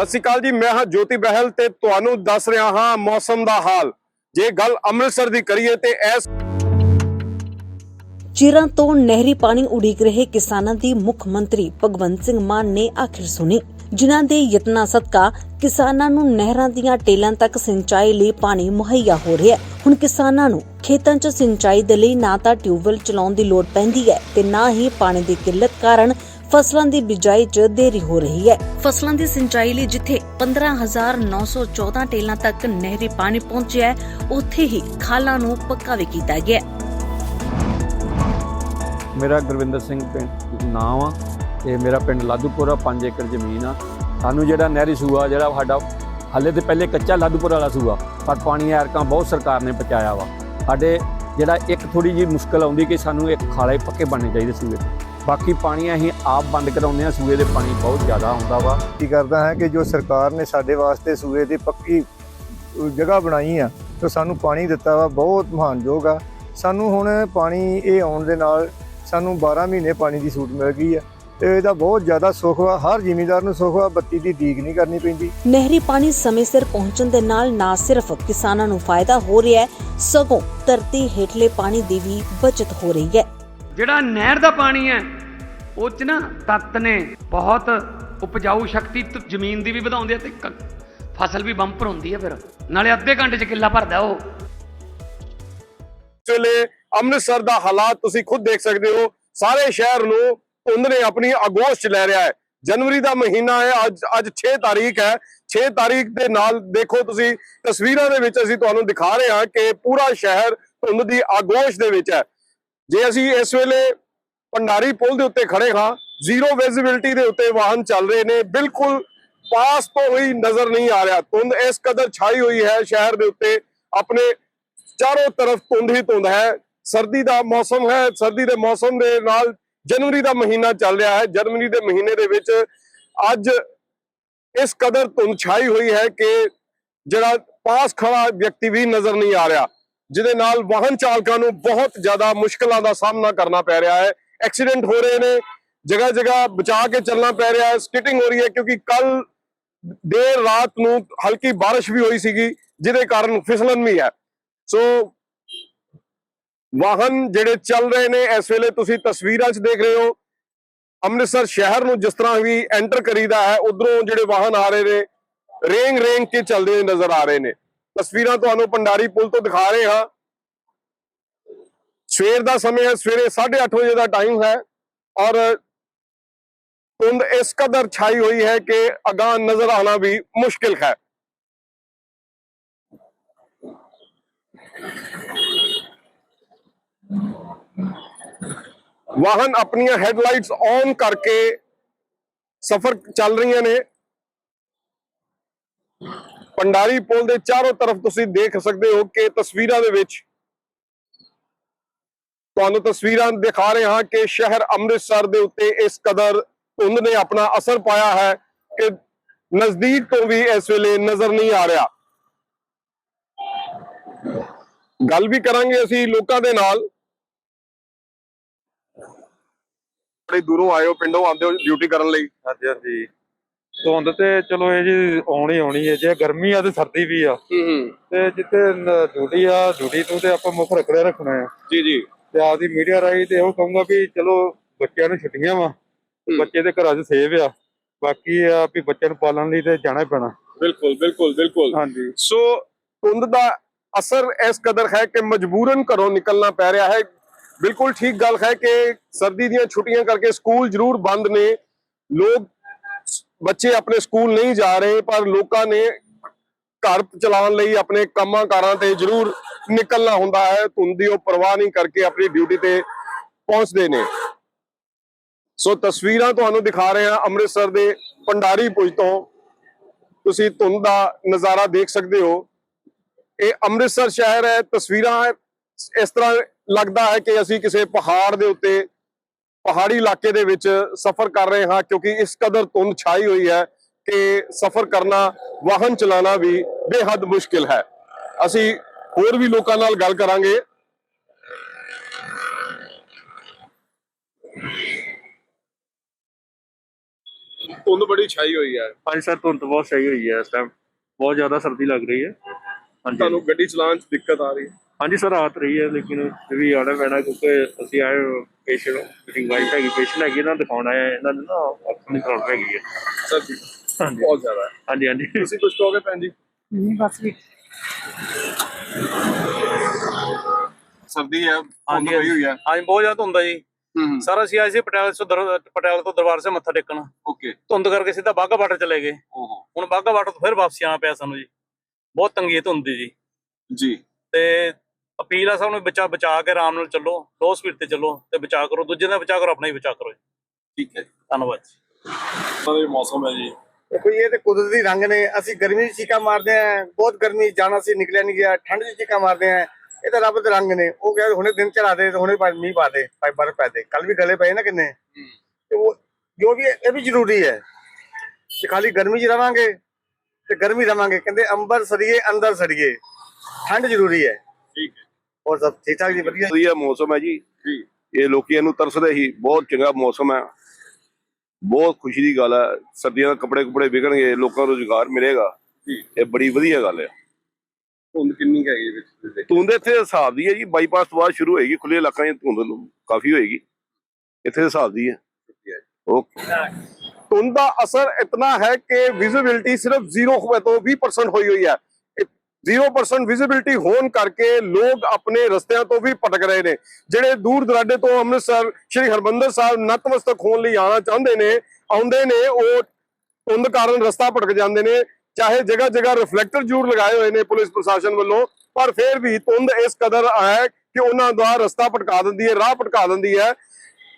ਸਤਿ ਸ਼੍ਰੀ ਅਕਾਲ ਜੀ, ਮੈਂ ਹਾਂ ਜੋਤੀ ਬਹਿਲ ਤੇ ਤੁਹਾਨੂੰ ਦੱਸ ਰਿਹਾ ਹਾਂ ਮੌਸਮ ਦਾ ਹਾਲ। ਜੇ ਗੱਲ ਅੰਮ੍ਰਿਤਸਰ ਦੀ ਕਰੀਏ ਤੇ ਇਸ ਚਿਰਾਂ ਤੋਂ ਨਹਿਰੀ ਪਾਣੀ ਉਡੀਕ ਰਹੇ ਕਿਸਾਨਾਂ ਦੀ ਮੁੱਖ ਮੰਤਰੀ ਭਗਵੰਤ ਸਿੰਘ ਮਾਨ ਨੇ ਆਖਿਰ ਸੁਣੀ। ਜਿਨ੍ਹਾਂ ਦੇ ਯਤਨਾਂ ਸਦਕਾ ਕਿਸਾਨਾਂ ਨੂੰ ਨਹਿਰਾਂ ਦੀਆਂ ਟੇਲਾਂ ਤੱਕ ਸਿੰਚਾਈ ਲਈ ਪਾਣੀ ਮੁਹੱਈਆ ਹੋ ਰਿਹਾ ਹੈ। ਹੁਣ ਕਿਸਾਨਾਂ ਨੂੰ ਖੇਤਾਂ 'ਚ ਸਿੰਚਾਈ ਦੇ ਲਈ ਨਾ ਤਾਂ ਟਿਊਬਵੈੱਲ ਚਲਾਉਣ ਦੀ ਲੋੜ ਪੈਂਦੀ ਹੈ ਤੇ ਨਾ ਹੀ ਪਾਣੀ ਦੀ ਕਿੱਲਤ ਕਾਰਨ ਫਸਲਾਂ ਦੀ ਬਿਜਾਈ 'ਚ ਦੇਰੀ ਹੋ ਰਹੀ ਹੈ। ਫਸਲਾਂ ਦੀ ਸਿੰਚਾਈ ਲਈ ਜਿੱਥੇ 15914 ਟੇਲਾਂ ਤੱਕ ਨਹਿਰੀ ਪਾਣੀ ਪਹੁੰਚਿਆ ਹੈ ਉੱਥੇ ਹੀ ਖਾਲਾਂ ਨੂੰ ਪੱਕਾ ਵੀ ਕੀਤਾ ਗਿਆ ਮੇਰਾ ਗੁਰਵਿੰਦਰ ਸਿੰਘ ਪਿੰਡ ਨਾਮ ਆ ਤੇ ਮੇਰਾ ਪਿੰਡ ਲਾਧੂਪੁਰਾ 5 ਏਕੜ ਜ਼ਮੀਨ ਆ। ਸਾਨੂੰ ਜਿਹੜਾ ਨਹਿਰੀ ਸੂਆ ਜਿਹੜਾ ਸਾਡਾ ਹਾਲੇ ਤੇ ਪਹਿਲੇ ਕੱਚਾ ਲਾਧੂਪੁਰ ਵਾਲਾ ਸੂਆ ਪਰ ਪਾਣੀ ਐਰਕਾਂ ਬਹੁਤ ਸਰਕਾਰ ਨੇ ਪਹੁੰਚਾਇਆ ਵਾ। ਸਾਡੇ ਜਿਹੜਾ ਇੱਕ ਥੋੜੀ ਜੀ ਮੁਸ਼ਕਲ ਆਉਂਦੀ ਕਿ ਸਾਨੂੰ ਇੱਕ ਖਾਲੇ ਪੱਕੇ ਬਣਨੇ ਚਾਹੀਦੇ ਸੂਏ। ਬਾਕੀ ਪਾਣੀ ਅਸੀਂ ਆਪ ਬੰਦ ਕਰਾਉਂਦੇ ਆ ਸੂਏ ਦੇ ਪਾਣੀ ਬਹੁਤ ਜ਼ਿਆਦਾ ਆਉਂਦਾ ਵਾ। ਕੀ ਕਰਦਾ ਹੈ ਕਿ ਜੋ ਸਰਕਾਰ ਨੇ ਸਾਡੇ ਵਾਸਤੇ ਸੂਏ ਦੀ ਪੱਕੀ ਜਗ੍ਹਾ ਬਣਾਈ ਆ ਤੇ ਸਾਨੂੰ ਪਾਣੀ ਦਿੱਤਾ ਵਾ ਬਹੁਤ ਮਹਾਨਯੋਗ ਆ। ਸਾਨੂੰ ਹੁਣ ਪਾਣੀ ਇਹ ਆਉਣ ਦੇ ਨਾਲ ਸਾਨੂੰ 12 ਮਹੀਨੇ ਪਾਣੀ ਦੀ ਸੂਟ ਮਿਲ ਗਈ ਆ ਤੇ ਇਹਦਾ ਬਹੁਤ ਜ਼ਿਆਦਾ ਸੁੱਖ ਵਾ ਹਰ ਜ਼ਿਮੀਂਦਾਰ ਨੂੰ ਸੁੱਖ ਵਾ ਬੱਤੀ ਦੀ ਡੀਕ ਨਹੀਂ ਕਰਨੀ ਪੈਂਦੀ। ਨਹਿਰੀ ਪਾਣੀ ਸਮੇਂ ਸਿਰ ਪਹੁੰਚਣ ਦੇ ਨਾਲ ਨਾ ਸਿਰਫ ਕਿਸਾਨਾਂ ਨੂੰ ਫਾਇਦਾ ਹੋ ਰਿਹਾ ਹੈ ਸਗੋਂ ਧਰਤੀ ਹੇਠਲੇ ਪਾਣੀ ਦੀ ਵੀ ਬਚਤ ਹੋ ਰਹੀ ਹੈ। ਜਿਹੜਾ ਨਹਿਰ ਦਾ ਪਾਣੀ ਹੈ ਉਹ ਚ ਨਾ ਤੱਤ ਨੇ ਬਹੁਤ ਉਪਜਾਊ ਸ਼ਕਤੀ ਜ਼ਮੀਨ ਦੀ ਵੀ ਵਧਾਉਂਦੇ ਆ ਤੇ ਫਸਲ ਵੀ ਬੰਪਰ ਹੁੰਦੀ ਹੈ ਫਿਰ। ਨਾਲੇ ਅੱਧੇ ਘੰਟੇ ਚ ਕਿੱਲਾ ਭਰਦਾ ਉਹ। ਵੇਲੇ ਅੰਮ੍ਰਿਤਸਰ ਦਾ ਹਾਲਾਤ ਤੁਸੀਂ ਖੁਦ ਦੇਖ ਸਕਦੇ ਹੋ। ਸਾਰੇ ਸ਼ਹਿਰ ਨੂੰ ਧੁੰਦ ਨੇ ਆਪਣੀ ਅਗੋਸ਼ ਚ ਲੈ ਰਿਹਾ ਹੈ। ਜਨਵਰੀ ਦਾ ਮਹੀਨਾ ਹੈ, ਅੱਜ ਅੱਜ 6 ਤਾਰੀਖ ਹੈ। 6 ਤਾਰੀਖ ਦੇ ਨਾਲ ਦੇਖੋ ਤੁਸੀਂ, ਤਸਵੀਰਾਂ ਦੇ ਵਿੱਚ ਅਸੀਂ ਤੁਹਾਨੂੰ ਦਿਖਾ ਰਹੇ ਹਾਂ ਕਿ ਪੂਰਾ ਸ਼ਹਿਰ ਧੁੰਦ ਦੀ ਆਗੋਸ਼ ਦੇ ਵਿੱਚ ਹੈ। ਜੇ ਅਸੀਂ ਇਸ ਵੇਲੇ ਭੰਡਾਰੀ ਪੁਲ ਦੇ ਉੱਤੇ ਖੜੇ ਹਾਂ। ਜ਼ੀਰੋ ਵਿਜ਼ਿਬਿਲਟੀ ਦੇ ਉੱਤੇ ਵਾਹਨ ਚੱਲ ਰਹੇ ਨੇ। ਬਿਲਕੁਲ ਪਾਸ ਤੋਂ ਹੀ ਨਜ਼ਰ ਨਹੀਂ ਆ ਰਿਹਾ। ਧੁੰਦ ਇਸ ਕਦਰ ਛਾਈ ਹੋਈ ਹੈ ਸ਼ਹਿਰ ਦੇ ਉੱਤੇ। ਆਪਣੇ ਚਾਰੋਂ ਤਰਫ ਧੁੰਦ ਹੀ ਧੁੰਦ ਹੈ। ਸਰਦੀ ਦਾ ਮੌਸਮ ਹੈ। ਸਰਦੀ ਦੇ ਮੌਸਮ ਦੇ ਨਾਲ ਜਨਵਰੀ ਦਾ ਮਹੀਨਾ ਚੱਲ ਰਿਹਾ ਹੈ। ਜਨਵਰੀ ਦੇ ਮਹੀਨੇ ਦੇ ਵਿੱਚ ਅੱਜ ਇਸ ਕਦਰ ਧੁੰਦ ਛਾਈ ਹੋਈ ਹੈ ਕਿ ਜਿਹੜਾ ਪਾਸ ਖੜਾ ਵਿਅਕਤੀ ਵੀ ਨਜ਼ਰ ਨਹੀਂ ਆ ਰਿਹਾ। ਜਿਹਦੇ ਨਾਲ ਵਾਹਨ ਚਾਲਕਾਂ ਨੂੰ ਬਹੁਤ ਜ਼ਿਆਦਾ ਮੁਸ਼ਕਲਾਂ ਦਾ ਸਾਹਮਣਾ ਕਰਨਾ ਪੈ ਰਿਹਾ ਹੈ। ਐਕਸੀਡੈਂਟ ਹੋ ਰਹੇ ਨੇ, ਜਗ੍ਹਾ ਜਗ੍ਹਾ ਬਚਾ ਕੇ ਚੱਲਣਾ ਪੈ ਰਿਹਾ ਹੈ ਸਕਿਟਿੰਗ ਹੋ ਰਹੀ ਹੈ ਕਿਉਂਕਿ ਕੱਲ ਦੇਰ ਰਾਤ ਨੂੰ ਹਲਕੀ ਬਾਰਿਸ਼ ਵੀ ਹੋਈ ਸੀਗੀ, ਜਿਹਦੇ ਕਾਰਨ ਫਿਸਲਣ ਵੀ ਹੈ। ਸੋ ਵਾਹਨ ਜਿਹੜੇ ਚੱਲ ਰਹੇ ਨੇ, ਇਸ ਵੇਲੇ ਤੁਸੀਂ ਤਸਵੀਰਾਂ 'ਚ ਦੇਖ ਰਹੇ ਹੋ, ਅੰਮ੍ਰਿਤਸਰ ਸ਼ਹਿਰ ਨੂੰ ਜਿਸ ਤਰ੍ਹਾਂ ਵੀ ਐਂਟਰ ਕਰੀਦਾ ਹੈ, ਉਧਰੋਂ ਜਿਹੜੇ ਵਾਹਨ ਆ ਰਹੇ ਨੇ, ਰੇਂਗ ਰੇਂਗ ਕੇ ਚੱਲਦੇ ਨਜ਼ਰ ਆ ਰਹੇ ਨੇ। ਤਸਵੀਰਾਂ ਤੁਹਾਨੂੰ ਪੰਡਾਰੀ ਪੁਲ ਤੋਂ ਦਿਖਾ ਰਹੇ ਹਾਂ। ਸਵੇਰ ਦਾ ਸਮੇਂ ਹੈ, ਸਵੇਰੇ 8:30 ਵਜੇ ਦਾ ਟਾਈਮ ਹੈ ਔਰ ਧੁੰਦ ਇਸ ਕਦਰ ਛਾਈ ਹੋਈ ਹੈ ਕਿ ਅਗਾਹ ਨਜ਼ਰ ਆਣਾ ਵੀ ਮੁਸ਼ਕਿਲ ਹੈ। ਵਾਹਨ ਆਪਣੀਆਂ ਹੈਡਲਾਈਟਸ ਔਨ ਕਰਕੇ ਸਫ਼ਰ ਚੱਲ ਰਹੀਆਂ ਨੇ। ਪੰਡਾਰੀ ਪੁਲ ਦੇ ਚਾਰੋਂ ਤਰਫ ਤੁਸੀਂ ਦੇਖ ਸਕਦੇ ਹੋ ਕਿ ਤਸਵੀਰਾਂ ਦੇ ਵਿੱਚ ਤੁਹਾਨੂੰ ਤਸਵੀਰਾਂ ਦਿਖਾ ਰਹੇ ਹਾਂ ਕਿ ਸ਼ਹਿਰ ਅੰਮ੍ਰਿਤਸਰ ਦੇ ਉੱਤੇ ਇਸ ਕਦਰ ਧੁੰਦ ਨੇ ਆਪਣਾ ਅਸਰ ਪਾਇਆ ਹੈ ਕਿ ਨਜ਼ਦੀਕ ਤੋਂ ਵੀ ਇਸ ਵੇਲੇ ਨਜ਼ਰ ਨਹੀਂ ਆ ਰਿਹਾ। ਗੱਲ ਵੀ ਕਰਾਂਗੇ ਅਸੀਂ ਲੋਕਾਂ ਦੇ ਨਾਲ। ਬੜੇ ਦੂਰੋਂ ਆਏ ਹੋ ਪਿੰਡੋਂ ਆਉਂਦੇ ਹੋ ਡਿਊਟੀ ਕਰਨ ਲਈ। ਹਾਂਜੀ ਹਾਂਜੀ। ਧੁੰਦ ਤੇ ਚਲੋ ਇਹ ਜੀ ਆਉਣੀ ਆਉਣੀ ਹੈ ਜੇ ਗਰਮੀ ਆ ਤੇ ਸਰਦੀ ਵੀ ਆ। ਹੂੰ ਹੂੰ। ਤੇ ਜਿੱਥੇ ਡਿਊਟੀ ਆ ਡਿਊਟੀ ਤੋਂ ਤੇ ਆਪਾਂ ਮੁੱਖ ਰੱਖੜੇ ਰੱਖਣਾ ਆ ਜੀ ਜੀ। ਤੇ ਆਪਦੀ ਮੀਡੀਆ ਰਾਹੀਂ ਤੇ ਉਹ ਕਹੂੰਗਾ ਵੀ ਚਲੋ ਬੱਚਿਆਂ ਨੂੰ ਛੁੱਟੀਆਂ ਵਾ। ਬੱਚੇ ਦੇ ਘਰਾਂ 'ਚ ਸੇਵ ਆ। ਬਾਕੀ ਇਹ ਆ ਵੀ ਬੱਚਿਆਂ ਨੂੰ ਪਾਲਣ ਲਈ ਤੇ ਜਾਣਾ ਹੀ ਪੈਣਾ। ਬਿਲਕੁਲ ਬਿਲਕੁਲ ਬਿਲਕੁਲ। ਹਾਂਜੀ। ਸੋ ਧੁੰਦ ਦਾ ਅਸਰ ਇਸ ਕਦਰ ਹੈ ਕਿ ਮਜਬੂਰਨ ਘਰੋਂ ਨਿਕਲਣਾ ਪੈ ਰਿਹਾ ਹੈ। ਬਿਲਕੁਲ ਠੀਕ ਗੱਲ ਹੈ ਕਿ ਸਰਦੀ ਦੀਆਂ ਛੁੱਟੀਆਂ ਕਰਕੇ ਸਕੂਲ ਜ਼ਰੂਰ ਬੰਦ ਨੇ। ਲੋਕ ਬੱਚੇ ਆਪਣੇ ਸਕੂਲ ਨਹੀਂ ਜਾ ਰਹੇ ਪਰ ਲੋਕਾਂ ਨੇ ਘਰ ਚਲਾਉਣ ਲਈ ਆਪਣੇ ਕੰਮਾਂ ਕਾਰਾਂ ਤੇ ਜ਼ਰੂਰ ਨਿਕਲਣਾ ਹੁੰਦਾ ਹੈ, ਧੁੰਦ ਦੀ ਉਹ ਪਰਵਾਹ ਨਹੀਂ ਕਰਕੇ ਆਪਣੀ ਡਿਊਟੀ ਤੇ ਪਹੁੰਚਦੇ ਨੇ। ਸੋ ਤਸਵੀਰਾਂ ਤੁਹਾਨੂੰ ਦਿਖਾ ਰਹੇ ਹਾਂ ਅੰਮ੍ਰਿਤਸਰ ਦੇ ਪੰਡਾਰੀ ਪੁਜ ਤੋਂ। ਤੁਸੀਂ ਧੁੰਦ ਦਾ ਨਜ਼ਾਰਾ ਦੇਖ ਸਕਦੇ ਹੋ। ਇਹ ਅੰਮ੍ਰਿਤਸਰ ਸ਼ਹਿਰ ਹੈ, ਤਸਵੀਰਾਂ ਇਸ ਤਰ੍ਹਾਂ ਲੱਗਦਾ ਹੈ ਕਿ ਅਸੀਂ ਕਿਸੇ ਪਹਾੜ ਦੇ ਉੱਤੇ, ਪਹਾੜੀ ਇਲਾਕੇ ਦੇ ਵਿੱਚ ਸਫ਼ਰ ਕਰ ਰਹੇ ਹਾਂ, ਕਿਉਂਕਿ ਇਸ ਕਦਰ ਧੁੰਦ ਛਾਈ ਹੋਈ ਹੈ ਕਿ ਸਫ਼ਰ ਕਰਨਾ, ਵਾਹਨ ਚਲਾਉਣਾ ਵੀ ਬੇਹੱਦ ਮੁਸ਼ਕਿਲ ਹੈ। ਅਸੀਂ ਹੋਰ ਵੀ ਲੋਕਾਂ ਨਾਲ ਗੱਲ ਕਰਾਂਗੇ। ਧੁੰਦ ਬੜੀ ਛਾਈ ਹੋਈ ਹੈ। ਹਾਂਜੀ ਸਰ ਧੁੰਦ ਬਹੁਤ ਸਹੀ ਹੋਈ ਹੈ ਇਸ ਟਾਈਮ ਬਹੁਤ ਜ਼ਿਆਦਾ ਸਰਦੀ ਲੱਗ ਰਹੀ ਹੈ। ਹਾਂਜੀ। ਤੁਹਾਨੂੰ ਗੱਡੀ ਚਲਾਉਣ 'ਚ ਦਿੱਕਤ ਆ ਰਹੀ ਹੈ। ਹਾਂਜੀ ਸਰ ਰਾਤ ਰਹੀ ਹੈ ਲੇਕਿਨ ਇਹ ਵੀ ਆਣਾ ਪੈਣਾ ਕਿਉਂਕਿ ਅਸੀਂ ਆਏ ਪੇਸ਼ੈਂਟ ਮੇਰੀ ਵਾਈਫ ਹੈਗੀ ਪੇਸ਼ੈਂਟ ਹੈਗੀ ਇਹਨਾਂ ਨੂੰ ਦਿਖਾਉਣ ਆਏ ਹਾਂ। ਇਹਨਾਂ ਦੀ ਨਾ ਅੱਖਾਂ ਦੀ ਪ੍ਰੋਬਲਮ ਹੈਗੀ ਹੈ। ਸਰ ਜੀ ਹਾਂਜੀ। ਬਹੁਤ ਜ਼ਿਆਦਾ ਹੈ। ਹਾਂਜੀ ਹਾਂਜੀ। ਤੁਸੀਂ ਕੁਝ ਕਹੋਗੇ ਭੈਣ ਜੀ? ਨਹੀਂ ਬਸ ਵੀ ਸਰਦੀ ਹੈ ਧੁੰਦ ਹਾਂਜੀ, ਪਈ ਹੋਈ ਹੈ ਹਾਂਜੀ। ਬਹੁਤ ਜ਼ਿਆਦਾ ਧੁੰਦ ਆ ਜੀ। ਹੂੰ ਸਰ ਅਸੀਂ ਆਏ ਸੀ ਪਟਿਆਲੇ ਤੋਂ ਦਰ- ਪਟਿਆਲੇ ਤੋਂ ਦਰਬਾਰ ਸੇ ਮੱਥਾ ਟੇਕਣ। ਓਕੇ। ਧੁੰਦ ਕਰਕੇ ਸਿੱਧਾ ਬਾਗਾ ਬਾਰਡਰ ਚਲੇ ਗਏ। ਓਹੋ ਹੁਣ ਬਾਗਾ ਬਾਰਡਰ ਤੋਂ ਫਿਰ ਵਾਪਸੀ ਆਉਣਾ ਪਿਆ ਸਾਨੂੰ ਜੀ। ਬਹੁਤ ਤੰਗੀ ਹੈ ਧੁੰਦ ਦੀ ਜੀ। ਜੀ। ਤੇ ਅਪੀਲ ਆ ਸਭ ਨੂੰ ਬਚਾ ਬਚਾ ਕੇ ਆਰਾਮ ਨਾਲ ਚੱਲੋ। ਲੋ ਸਪੀਡ ਤੇ ਚੱਲੋ ਤੇ ਬਚਾ ਕਰੋ। ਦੂਜੇ ਦਾ ਬਚਾ ਕਰੋ ਆਪਣਾ ਹੀ ਬਚਾ ਕਰੋ ਜੀ। ਠੀਕ ਹੈ ਧੰਨਵਾਦ ਜੀ। ਸਾਰੇ ਮੌਸਮ ਹੈ ਜੀ। ਦੇਖੋ ਇਹ ਤੇ ਕੁਦਰਤੀ ਰੰਗ ਨੇ ਅਸੀਂ ਗਰਮੀ 'ਚ ਚੀਕਾਂ ਮਾਰਦੇ ਆਂ ਬਹੁਤ ਗਰਮੀ ਜਾਣਾ ਸੀ ਨਿਕਲਿਆ ਨਹੀਂ ਗਿਆ ਠੰਡ 'ਚ ਚੀਕਾਂ ਮਾਰਦੇ ਆਂ ਇਹ ਤਾਂ ਰੱਬ ਦੇ ਰੰਗ ਨੇ। ਉਹ ਕਹਿੰਦੇ ਹੁਣੇ ਦਿਨ ਚੜਾ ਦੇ ਤੇ ਹੁਣੇ ਪਾ- ਮੀਂਹ ਪਾ ਦੇ ਭਾਈ ਬਰਫ਼ ਪੈ ਦੇ ਕੱਲ ਵੀ ਗਲੇ ਪਏ ਨਾ ਕਿੰਨੇ? ਤੇ ਉਹ ਜੋ ਵੀ ਇਹ ਵੀ ਜ਼ਰੂਰੀ ਹੈ। ਕਿ ਖਾਲੀ ਗਰਮੀ 'ਚ ਰਵਾਂਗੇ ਤੇ ਗਰਮੀ ਰਵਾਂਗੇ। ਕਹਿੰਦੇ ਅੰਬਰ ਸੜੀਏ ਅੰਦਰ ਸੜੀਏ ਠੰਡ ਜ਼ਰੂਰੀ ਹੈ। ਠੀਕ ਹੈ। ਹੋਰ ਸਭ ਠੀਕ ਠਾਕ ਜੀ ਵਧੀਆ? ਵਧੀਆ ਮੌਸਮ ਹੈ ਜੀ। ਜੀ। ਇਹ ਲੋਕੀ ਇਹਨੂੰ ਤਰਸਦੇ ਹੀ ਬਹੁਤ ਚੰਗਾ ਮੌਸਮ ਹੈ। ਬਹੁਤ ਖੁਸ਼ੀ ਦੀ ਗੱਲ ਹੈ ਸਰਦੀਆਂ ਦੇ ਕੱਪੜੇ ਕੁਪੜੇ ਵਿਕਣਗੇ ਲੋਕਾਂ ਨੂੰ ਰੁਜ਼ਗਾਰ ਮਿਲੇਗਾ। ਇਹ ਬੜੀ ਵਧੀਆ ਗੱਲ ਹੈ। ਧੁੰਦ ਕਿੰਨੀ ਕੁ ਹੈਗੀ ਵਿੱਚ ਧੁੰਦ ਇੱਥੇ ਹਿਸਾਬ ਦੀ ਹੈ ਜੀ ਬਾਈਪਾਸ ਤੋਂ ਬਾਅਦ ਸ਼ੁਰੂ ਹੋਏਗੀ ਖੁੱਲੇ ਇਲਾਕਿਆਂ 'ਚ ਧੁੰਦ ਕਾਫੀ ਹੋਏਗੀ। ਇੱਥੇ ਹਿਸਾਬ ਦੀ ਹੈ। ਓਕੇ। ਧੁੰਦ ਦਾ ਅਸਰ ਇਤਨਾ ਹੈ ਕਿ ਵਿਜ਼ਿਬਿਲਟੀ ਸਿਰਫ 0 ਤੋਂ 20% ਹੋਈ ਹੋਈ ਹੈ। 0% ਵਿਜ਼ਿਬਿਲਟੀ ਹੋਣ ਕਰਕੇ ਲੋਕ ਆਪਣੇ ਰਸਤਿਆਂ ਤੋਂ ਵੀ ਭਟਕ ਰਹੇ ਨੇ। ਜਿਹੜੇ ਦੂਰ ਦਰਾਡੇ ਤੋਂ ਅੰਮ੍ਰਿਤਸਰ, ਸ਼੍ਰੀ ਹਰਮੰਦਰ ਸਾਹਿਬ ਨਤਮਸਤਕ ਹੋਣ ਲਈ ਆਉਣਾ ਚਾਹੁੰਦੇ ਨੇ, ਆਉਂਦੇ ਨੇ, ਉਹ ਧੁੰਦ ਕਾਰਨ ਰਸਤਾ ਭਟਕ ਜਾਂਦੇ ਨੇ। ਚਾਹੇ ਜਗ੍ਹਾ ਜਗ੍ਹਾ ਰਿਫਲੈਕਟਰ ਜ਼ਰੂਰ ਲਗਾਏ ਹੋਏ ਨੇ ਪੁਲਿਸ ਪ੍ਰਸ਼ਾਸਨ ਵੱਲੋਂ, ਪਰ ਫਿਰ ਵੀ ਧੁੰਦ ਇਸ ਕਦਰ ਹੈ ਕਿ ਉਹਨਾਂ ਦਾ ਰਸਤਾ ਭਟਕਾ ਦਿੰਦੀ ਹੈ, ਰਾਹ ਭਟਕਾ ਦਿੰਦੀ ਹੈ।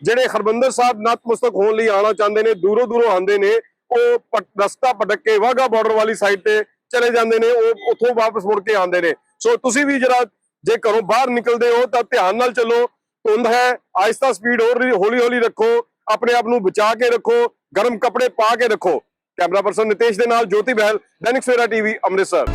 ਜਿਹੜੇ ਹਰਮੰਦਰ ਸਾਹਿਬ ਨਤਮਸਤਕ ਹੋਣ ਲਈ ਆਉਣਾ ਚਾਹੁੰਦੇ ਨੇ ਦੂਰੋਂ ਦੂਰੋਂ ਆਉਂਦੇ ਨੇ, ਉਹ ਪ- ਰਸਤਾ ਭਟਕ ਕੇ ਵਾਹਗਾ ਬਾਰਡਰ ਵਾਲੀ ਸਾਈਡ ਤੇ ਚਲੇ ਜਾਂਦੇ ਨੇ, ਉਹ ਉੱਥੋਂ ਵਾਪਸ ਮੁੜ ਕੇ ਆਉਂਦੇ ਨੇ। ਸੋ ਤੁਸੀਂ ਵੀ ਜਰਾ ਜੇ ਘਰੋਂ ਬਾਹਰ ਨਿਕਲਦੇ ਹੋ, ਤਾਂ ਧਿਆਨ ਨਾਲ ਚੱਲੋ। ਧੁੰਦ ਹੈ, ਆਹਿਸਤਾ ਸਪੀਡ ਹੋਰ ਹੌਲੀ ਹੌਲੀ ਰੱਖੋ। ਆਪਣੇ ਆਪ ਨੂੰ ਬਚਾ ਕੇ ਰੱਖੋ, ਗਰਮ ਕੱਪੜੇ ਪਾ ਕੇ ਰੱਖੋ। ਕੈਮਰਾ ਪਰਸਨ ਨਿਤੇਸ਼ ਦੇ ਨਾਲ ਜੋਤੀ ਬਹਿਲ, ਦੈਨਿਕ ਸਵੇਰਾ ਟੀਵੀ, ਅੰਮ੍ਰਿਤਸਰ।